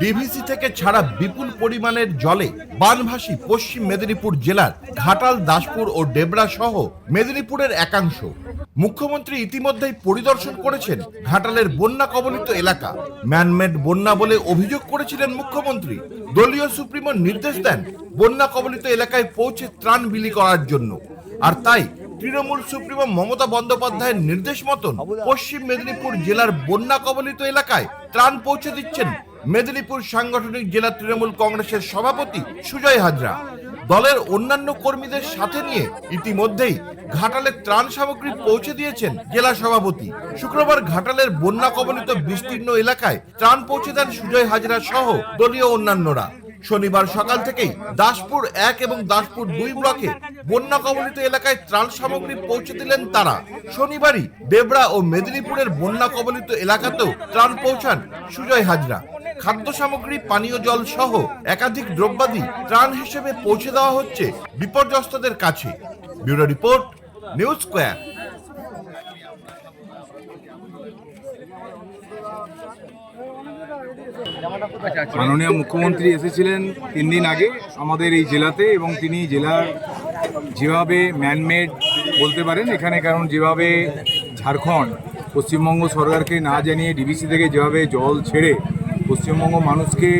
DVC থেকে ছাড়া বিপুল পরিমাণের জলে বানভাসী পশ্চিম মেদিনীপুর জেলার ঘাটাল, দাসপুর ও ডেবরা সহ মেদিনীপুরের একাংশ। মুখ্যমন্ত্রী ইতিমধ্যেই পরিদর্শন করেছেন ঘাটালের বন্যা কবলিত এলাকা। ম্যানমেড বন্যা বলে অভিযোগ করেছিলেন মুখ্যমন্ত্রী। দলীয় সুপ্রিমো নির্দেশ দেন বন্যা কবলিত এলাকায় পৌঁছে ত্রাণ বিলি করার জন্য। আর তাই তৃণমূল সুপ্রিমো মমতা বন্দ্যোপাধ্যায়ের নির্দেশ মতন পশ্চিম মেদিনীপুর জেলার বন্যা কবলিত এলাকায় ত্রাণ পৌঁছে দিচ্ছেন মেদিনীপুর সাংগঠনিক জেলা তৃণমূল কংগ্রেসের সভাপতি সুজয় হাজরা। দলের অন্যান্য কর্মীদের সাথে নিয়ে ইতিমধ্যেই ঘাটালের ত্রাণ সামগ্রী পৌঁছে দিয়েছেন জেলা সভাপতি। শুক্রবার ঘাটালের বন্যা কবলিত বিস্তীর্ণ এলাকায় ত্রাণ পৌঁছে দেন সুজয় হাজরা সহ দলীয় অন্যান্যরা। শনিবার সকাল থেকেই দাসপুর এক এবং দাসপুর দুই ব্লকে বন্যা কবলিত এলাকায় ত্রাণ সামগ্রী পৌঁছে দিলেন তারা। শনিবারই দেবরা ও মেদিনীপুরের বন্যা কবলিত এলাকাতেও ত্রাণ পৌঁছান সুজয় হাজরা। খাদ্য সামগ্রী, পানীয় জল সহ একাধিক দ্রব্যাদি ত্রাণ হিসেবে পৌঁছে দেওয়া হচ্ছে বিপর্যস্তদের কাছে। Bureau report, news square. মাননীয় মুখ্যমন্ত্রী এসেছিলেন তিন দিন আগে আমাদের এই জেলাতে এবং তিনি জেলার যেভাবে ম্যানমেড বলতে পারেন, এখানে কারণ যেভাবে ঝাড়খণ্ড, পশ্চিমবঙ্গ সরকারকে না জানিয়ে ডিবিসি থেকে যেভাবে জল ছেড়ে পশ্চিমবঙ্গ মানুষকে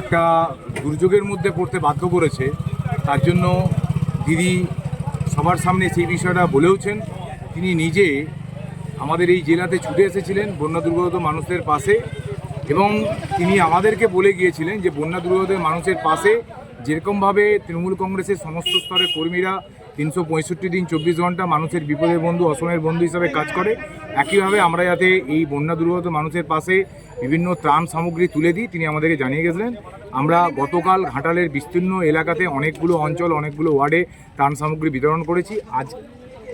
একটা দুর্যোগের মধ্যে পড়তে বাধ্য করেছে, তার জন্য দিদি সবার সামনে সেই বিষয়টা বলেওছেন। তিনি নিজে আমাদের এই জেলাতে ছুটে এসেছিলেন বন্যা দুর্গত মানুষদের পাশে এবং তিনি আমাদেরকে বলে গিয়েছিলেন যে বন্যা দুর্গত মানুষের পাশে যেরকমভাবে তৃণমূল কংগ্রেসের সমস্ত স্তরের কর্মীরা তিনশো পঁয়ষট্টি দিন, চব্বিশ ঘণ্টা মানুষের বিপদের বন্ধু অসমের বন্ধু হিসাবে কাজ করে। একইভাবে আমরা যাতে এই বন্যা দুর্গত মানুষের পাশে বিভিন্ন ত্রাণ সামগ্রী তুলে দিই, তিনি আমাদেরকে জানিয়ে গেছিলেন। আমরা গতকাল ঘাটালের বিস্তীর্ণ এলাকাতে অনেকগুলো অঞ্চল, অনেকগুলো ওয়ার্ডে ত্রাণ সামগ্রী বিতরণ করেছি। আজ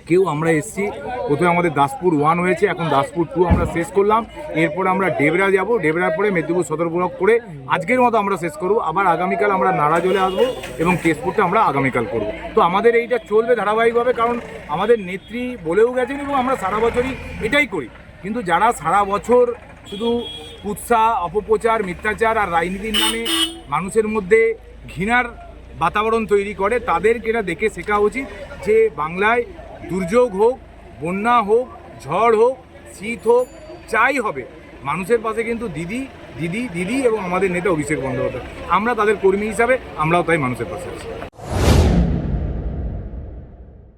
কেউ আমরা এসছি। প্রথমে আমাদের দাসপুর ওয়ান হয়েছে, এখন দাসপুর টু আমরা শেষ করলাম। এরপর আমরা ডেবরা যাব ডেবরার পরে মেদিনীপুর সদর ব্লক করে আজকের মতো আমরা শেষ করব। আবার আগামীকাল আমরা নারাজলে আসব এবং কেশপুরটা আমরা আগামীকাল করব। তো আমাদের এইটা চলবে ধারাবাহিকভাবে কারণ আমাদের নেত্রী বলেও গেছেন এবং আমরা সারা বছরই এটাই করি। কিন্তু যারা সারা বছর শুধু কুৎসা, অপপ্রচার, মিথ্যাচার আর রাজনীতির নামে মানুষের মধ্যে ঘৃণার বাতাবরণ তৈরি করে, তাদেরকে এটা দেখে শেখা উচিত যে বাংলায় দুর্যোগ হোক, বন্যা হোক, ঝড় হোক, শীত হোক চাই হবে, মানুষের পাশে কিন্তু দিদি দিদি দিদি এবং আমাদের নেতা অভিষেক বন্দ্যোপাধ্যায়। আমরা তাদের কর্মী হিসাবে আমরাও তাই মানুষের পাশে আছি।